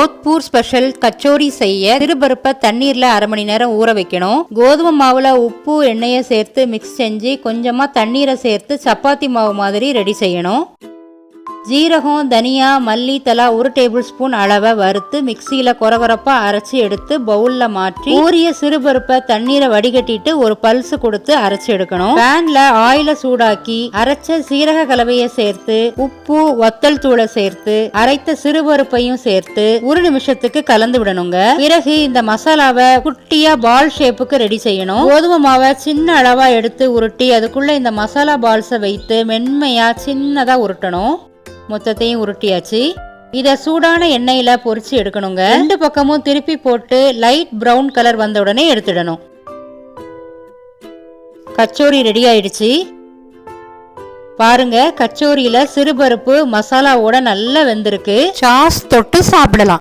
Jodhpur special kachori செய்ய சிறுபருப்பை தண்ணீர்ல அரை மணி நேரம் ஊற வைக்கணும். கோதுமை மாவுல உப்பு எண்ணெயை சேர்த்து மிக்ஸ் செஞ்சு கொஞ்சமா தண்ணீரை சேர்த்து சப்பாத்தி மாவு மாதிரி ரெடி செய்யணும். ஜீரகம் தனியா மல்லி தலா ஒரு டேபிள் ஸ்பூன் அளவை வறுத்து மிக்சியில கொரகொரப்பா அரைச்சி எடுத்து பவுல்ல மாற்றி ஊரிய சிறுபருப்பை தண்ணீரை வடிகட்டிட்டு ஒரு பல்ஸ் கொடுத்து அரைச்சி எடுக்கணும். பேன்ல ஆயில சூடாக்கி அரைச்ச சீரக கலவையை சேர்த்து உப்பு வத்தல் தூளை சேர்த்து அரைத்த சிறுபருப்பையும் சேர்த்து ஒரு நிமிஷத்துக்கு கலந்து விடணுங்க. பிறகு இந்த மசாலாவை குட்டியா பால் ஷேப்புக்கு ரெடி செய்யணும். கோதுமை மாவை சின்ன அளவா எடுத்து உருட்டி அதுக்குள்ள இந்த மசாலா பால்ஸை வைத்து மென்மையா சின்னதா உருட்டணும். மொத்தத்தையும் உருட்டியாச்சு. இதை சூடான எண்ணெயில பொறிச்சு எடுக்கணுங்க. ரெண்டு பக்கமும் திருப்பி போட்டு லைட் பிரவுன் கலர் வந்த உடனே எடுத்துடணும். கச்சோரி ரெடி ஆயிடுச்சு. பாருங்க கச்சோரியில சிறுபருப்பு மசாலாவோட நல்லா வெந்திருக்கு. சாஸ் தொட்டு சாப்பிடலாம்.